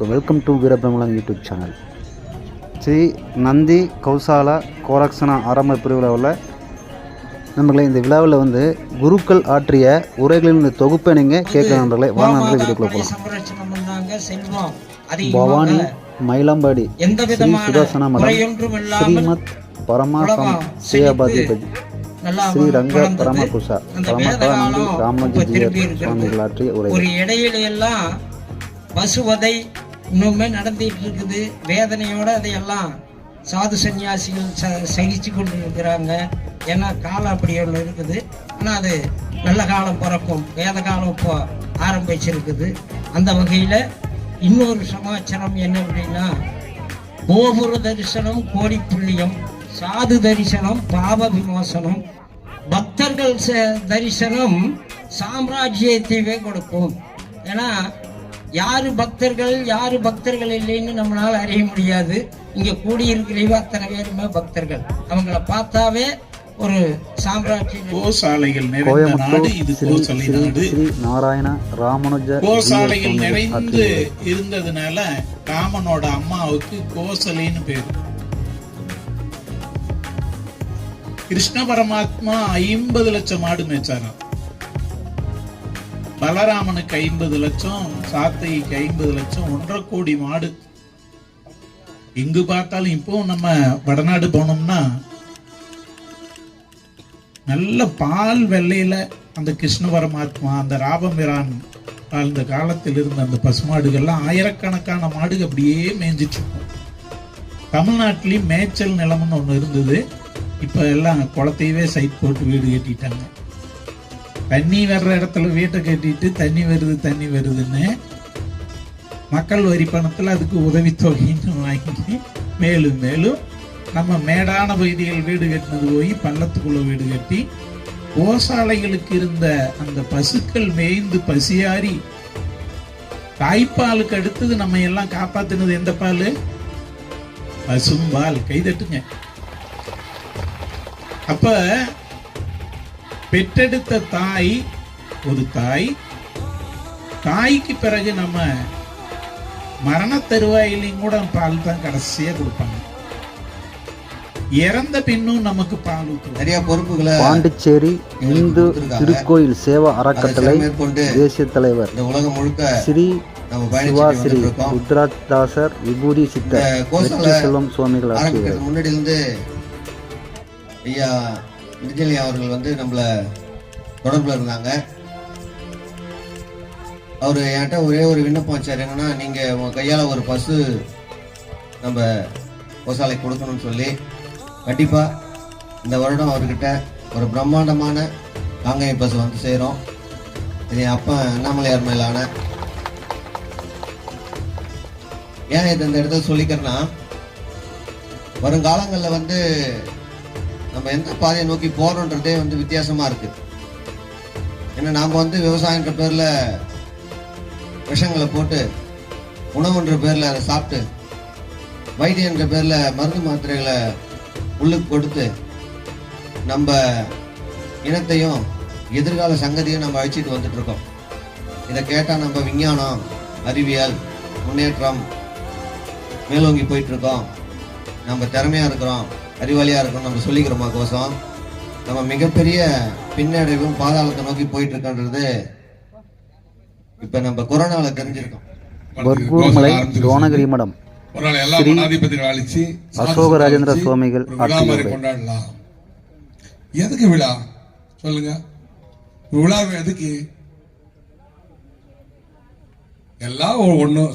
வணக்கம் welcome to Veerabramalam YouTube channel Sri Nandi Gaushala Gorakshana ஆரம்ப உள்ள நம்மளே இந்த விழாவில் வந்து குருக்கள் ஆற்றிய உரைகளின் தொகுப்பை நீங்கள் கேட்க நண்பர்களே வாங்க நண்பர்களே போகலாம் பவானி மயிலாம்பாடி ஸ்ரீ சுதர்சன மடம் ஸ்ரீமத் பரமாசம் நல்லா ஸ்ரீ ரங்க வளர்ந்தது. பரமகுசா அந்த பரமகா நந்தி வேத காலம் ராமஜி ஜீயர். சுவாமிகள் ஆற்றிய உரை ஒரு இடையில எல்லாம் பசுவதை இன்னுமே நடந்துட்டு இருக்குது வேதனையோட அதையெல்லாம் சாது சன்னியாசிகள் ச- சகிச்சு கொண்டு இருக்கிறாங்க ஏன்னா காலம் அப்படி ஒன்று இருக்குது. ஆனால் அது நல்ல காலம் பிறக்கும். வேத காலம் இப்போ ஆரம்பிச்சிருக்குது. அந்த வகையில் இன்னொரு சமாச்சாரம் என்ன அப்படின்னா கோபுர தரிசனம் கோடி புள்ளியம் சாது தரிசனம் பாவ விமோசனம். பக்தர்கள் ச- தரிசனம் சாம்ராஜ்யத்தையே கொடுக்கும். ஏன்னா யாரு பக்தர்கள் யாரு பக்தர்கள் இல்லைன்னு நம்மளால அறிய முடியாது. இங்க கூடியிருக்கிறவங்க அத்தனை பேருமே பக்தர்கள். அவங்கள பார்த்தாவே ஒரு சாம்ராஜ்யம் கோசாலைகள் நிறைந்த நாடு கோயம்புத்தூர் இது ஸ்ரீ கோசாலை ஸ்ரீ நாடு ஸ்ரீ நாராயண ராமானுஜ கோசாலைகள் நிறைந்து இருந்ததுனால ராமனோட அம்மாவுக்கு கோசலைன்னு பேரு. கிருஷ்ண பரமாத்மா ஐம்பது லட்சம் மாடு மேய்ச்சாராம். பலராமனுக்கு ஐம்பது லட்சம் சாத்தைக்கு ஐம்பது லட்சம் ஒன்றரை கோடி மாடு. எங்கு பார்த்தாலும் இப்போ நம்ம வடநாடு போனோம்னா நல்ல பால் வெள்ளையில அந்த கிருஷ்ண பரமாத்மா அந்த ராபமிரான் வாழ்ந்த காலத்தில் இருந்த அந்த பசுமாடுகள்லாம் ஆயிரக்கணக்கான மாடுகள் அப்படியே மேய்ஞ்சிட்டு இருக்கும் தமிழ்நாட்டிலையும் மேய்ச்சல் நிலம்னு ஒன்று இருந்தது. இப்போ எல்லாம் குளத்தையவே சைட் போட்டு வீடு கட்டிட்டாங்க. தண்ணி வர்ற இடத்துல வீட்டை கட்டிட்டு தண்ணி வருது தண்ணி வருதுன்னு மக்கள் வரி பணத்தில் அதுக்கு உதவித்தொகைன்னு வாங்கி மேலும் மேலும் நம்ம மேடான பகுதிகள் வீடு கட்டினது போய் பள்ளத்துக்குள்ள வீடு கட்டி கோசாலைகளுக்கு இருந்த அந்த பசுக்கள் மேய்ந்து பசியாரி தாய்ப்பாலுக்கு அடுத்தது நம்ம எல்லாம் காப்பாத்தினது எந்த பால்? பசும்பால். கைதட்டுங்க அப்ப பெற்றெடுத்த தாய் ஒரு தாய். தாய்க்கு பிறகு நம்ம மரண தருவாயிலையும் கூட பால் தான் கடைசியா கொடுப்பாங்க. இறந்த பின்னும் நமக்கு பால் நிறைய பொறுப்புகளை பாண்டிச்சேரி இந்து திருக்கோயில் சேவா அறக்கட்டளை மேற்கொண்டு தேசிய தலைவர் இந்த உலகம் முழுக்க ஸ்ரீ நம்ம சிவா பயணிச்சுட்டு ஸ்ரீ வந்துட்டு இருக்கோம். ருத்ராதாசர் விபூதி சித்தர் செல்வம் சுவாமிகள் முன்னாடி இருந்து ஐயா விஜயலி அவர்கள் வந்து நம்மளை தொடர்பில் இருந்தாங்க. அவர் என்கிட்ட ஒரே ஒரு விண்ணப்பம் வச்சார். என்னன்னா நீங்கள் உங்கள் கையால் ஒரு பஸ்ஸு நம்ம கோசாலை கொடுக்கணும்னு சொல்லி. கண்டிப்பாக இந்த வருடம் அவர்கிட்ட ஒரு பிரம்மாண்டமான காங்கேய பஸ் வந்து சேரும். இது என் அப்பா அண்ணாமலையார் மேலான ஏன் இது இந்த இடத்துல சொல்லிக்கிறேன்னா வருங்காலங்களில் வந்து நம்ம எந்த பாதையை நோக்கி போறோன்றதே வந்து வித்தியாசமா இருக்கு. ஏன்னா நாம் வந்து விவசாயன்ற பேர்ல விஷங்களை போட்டு உணவுன்ற பேர்ல அதை சாப்பிட்டு வைத்தியன்ற பேர்ல மருந்து மாத்திரைகளை உள்ளுக்கு கொடுத்து நம்ம இனத்தையும் எதிர்கால சங்கதியும் நம்ம அழிச்சிட்டு வந்துட்டு இருக்கோம் இதை கேட்டால் நம்ம விஞ்ஞானம் அறிவியல் முன்னேற்றம் மேலோங்கி போயிட்டு இருக்கோம் நம்ம திறமையா இருக்கிறோம். அறிவாளியா இருக்கிறோம் நம்ம சொல்லிக்கிறோமா கோசம்? நம்ம மிகப்பெரிய பின்னடைவும் பாதாளத்தை நோக்கி போயிட்டு இருக்கோன்றது இப்ப நம்ம கொரோனால தெரிஞ்சிருக்கோம். மடம். அசோக ராஜேந்திர சுவாமிகள். கொண்டாடலாம். எதுக்கு விழா? சொல்லுங்க. விழா எதுக்கு? எல்லாம்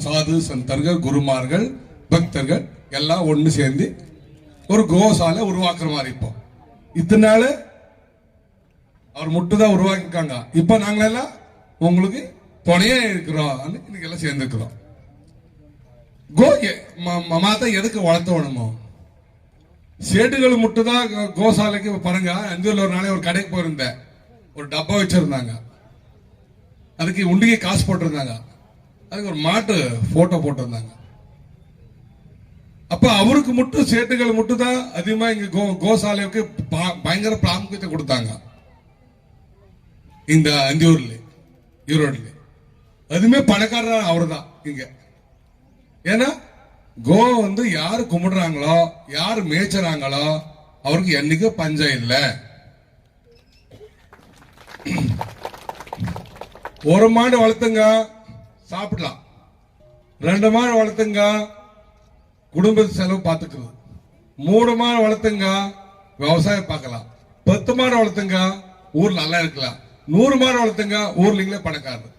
சாது சந்தர்கள் குருமார்கள் பக்தர்கள் எல்லாம் ஒண்ணு சேர்ந்து ஒரு கோசாலை உருவாக்குற மாதிரி இப்போ. இத்தனை நாள் அவர் மட்டும் தான் உருவாக்கிருக்காங்க இப்போ நாங்களெல்லாம் உங்களுக்கு துணையே இருக்கிறோம் இன்னைக்கு எல்லாம் சேர்ந்துருக்கிறோம் கோ எ- எதுக்கு வளர்த்த வேணுமோ சேட்டுகள் மட்டும் தான் கோசாலைக்கு பாருங்க அஞ்சூர்ல ஒரு நாளே ஒரு கடைக்கு போயிருந்தேன். ஒரு டப்பா வச்சிருந்தாங்க. அதுக்கு உண்டிகை காசு போட்டிருந்தாங்க. அதுக்கு ஒரு மாட்டு போட்டோ போட்டிருந்தாங்க. அப்ப அவருக்கு மட்டும் சேட்டுகள் மட்டும் தான் அதிகமா இங்க கோ கோசாலைக்கு பா- பயங்கர பிராமுக்கியத்தை கொடுத்தாங்க. இந்த அந்தியூர்ல ஈரோடுல. அதுமே பணக்காரர் அவர் தான் இங்க. ஏன்னா கோ வந்து யார் கும்பிடுறாங்களோ யார் மேய்ச்சறாங்களோ அவருக்கு என்னைக்கு பஞ்சம் இல்லை. ஒரு மாடு வளர்த்துங்க சாப்பிடலாம். ரெண்டு மாடு வளர்த்துங்க குடும்ப செலவு பார்த்துக்கிறது மூணு மாடு வளர்த்துங்க விவசாயம் பார்க்கலாம். பத்து மாடு வளர்த்துங்க ஊர்ல நல்லா இருக்கலாம். நூறு மாடு வளர்த்துங்க ஊர்ல நீங்களே பணக்காரர்.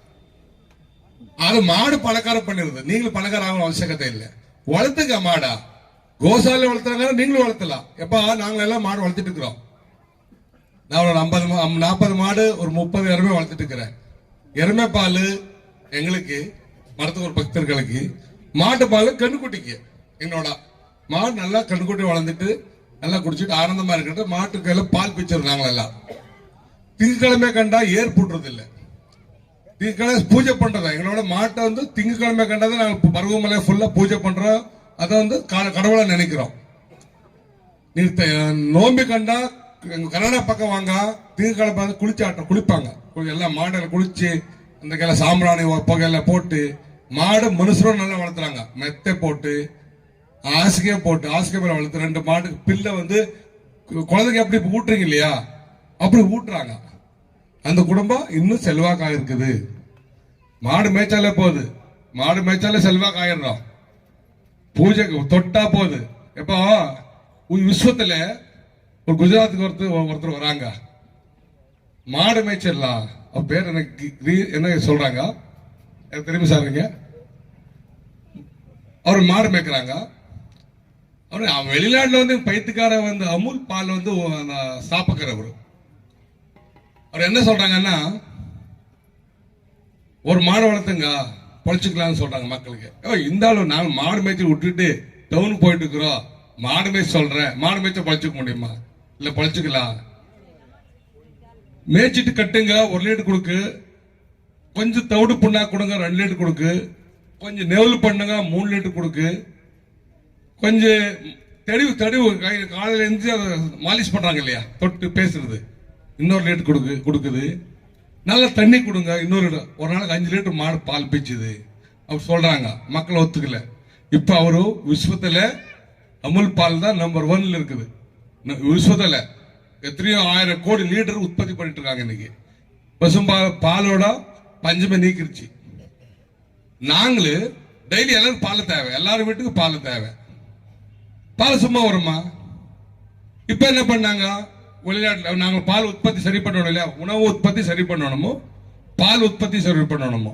அது மாடு பணக்காரம் பண்ணிருது நீங்களும் பணக்கார ஆகணும் அவசியகத்தை இல்லை. வளர்த்துங்க மாடா. கோசாலை வளர்த்துறாங்க நீங்களும் வளர்த்தலாம். எப்பா நாங்க எல்லாம் மாடு வளர்த்துட்டு இருக்கிறோம். நான் ஒரு ஐம்பது நாற்பது மாடு ஒரு முப்பது எருமை வளர்த்துட்டு இருக்கிறேன். எருமை பால் எங்களுக்கு மரத்துக்கு ஒரு பக்தர்களுக்கு மாட்டு பால் கண்ணுக்குட்டிக்கு என்னோட மாடு நல்லா கண்ணுக்குட்டி வளர்ந்துட்டு நல்லா குடிச்சிட்டு ஆனந்தமா இருக்கிறது மாட்டு கையில பால் பிச்சிருந்தாங்க எல்லாம். திங்கக்கிழமை கண்டா ஏர் போட்டுறது இல்லை திங்கக்கிழமை பூஜை பண்றதா? எங்களோட மாட்டை வந்து திங்கக்கிழமை கண்டதை நாங்கள் பருவமலை ஃபுல்லா பூஜை பண்றோம். அதை வந்து கடவுளை நினைக்கிறோம். நீ த- நோம்பி கண்டா எங்க கன்னடா பக்கம் வாங்க. திங்கக்கிழமை வந்து குளிச்சாட்டம் குளிப்பாங்க. எல்லாம் மாடுல குளிச்சு அந்த கையில சாம்பிராணி புகையில போட்டு மாடு மனுஷரும் நல்லா வளர்த்துறாங்க. மெத்தை போட்டு ஆசிகையை போட்டு ஆசிகை மேல வளர்த்து ரெண்டு மாட்டுக்கு பில்லை வந்து குழந்தைங்க எப்படி ஊட்டுறீங்க இல்லையா? அப்படி ஊட்டுறாங்க. அந்த குடும்பம் இன்னும் செல்வாக்கா இருக்குது மாடு மேய்ச்சாலே போகுது மாடு மேய்ச்சாலே செல்வாக்கு ஆயிடுறோம் பூஜைக்கு தொட்டா போகுது எப்போ விஸ்வத்தில் ஒரு குஜராத்துக்கு ஒருத்தர் ஒருத்தர் வராங்க. மாடு மேய்ச்சிடலாம். அவர் பேர் எனக்கு கி- என்ன சொல்றாங்க? எனக்கு திரும்பி சாருங்க அவர் மாடு மேய்க்கிறாங்க. அவர் வெளிநாட்டில் வந்து பைத்துக்கார வந்து அமுல் பால் வந்து சாப்பிக்கிறவர் அவர். என்ன சொல்றாங்கன்னா ஒரு மாடு வளர்த்துங்க பொழைச்சிக்கலாம்னு சொல்றாங்க மக்களுக்கு. ஓ இந்த ஆளு மாடு மேய்ச்சி விட்டுட்டு டவுன் போயிட்டு இருக்கிறோம் மாடு மேய்ச்சி சொல்றேன். மாடு மேய்ச்ச பொழைச்சிக்க முடியுமா? இல்ல பொழைச்சிக்கலாம். மேய்ச்சிட்டு கட்டுங்க ஒரு லிட்டர் கொடுக்கு. கொஞ்சம் தவிடு புண்ணா கொடுங்க ரெண்டு லிட்டர் கொடுக்கு. கொஞ்சம் நெவல் பண்ணுங்க மூணு லிட்டர் கொடுக்கு. கொஞ்சம் தெளிவு தெளிவு. கை- காலையில இருந்து அதை மாலிஷ் பண்ணுறாங்க இல்லையா? தொட்டு பேசுறது. இன்னொரு லீட்ரு கொடுக்கு கொடுக்குது. நல்லா தண்ணி கொடுங்க. இன்னொரு ஒரு நாளைக்கு அஞ்சு லிட்டர் மாடு பால் பீச்சுது. அப்படி சொல்கிறாங்க மக்கள் ஒத்துக்கல. இப்போ அவரு விஸ்வத்தில் அமுல் பால் தான் நம்பர் ஒன்ல இருக்குது. விஸ்வத்தில் எத்தனையோ ஆயிரம் கோடி லிட்டர் உற்பத்தி பண்ணிட்டு இருக்காங்க இன்னைக்கு. பசும்பால் பாலோட பஞ்சமே நீக்கிருச்சு. நாங்களும் டெய்லி எல்லாரும் பால் தேவை. எல்லாரும் வீட்டுக்கு பால் தேவை. பால் சும்மா வருமா? இப்ப என்ன பண்ணாங்க? வெளிநாட்டில் நாங்கள் பால் உற்பத்தி சரி பண்ணணும் இல்லையா? உணவு உற்பத்தி சரி பண்ணணுமோ? பால் உற்பத்தி சரி பண்ணணுமோ?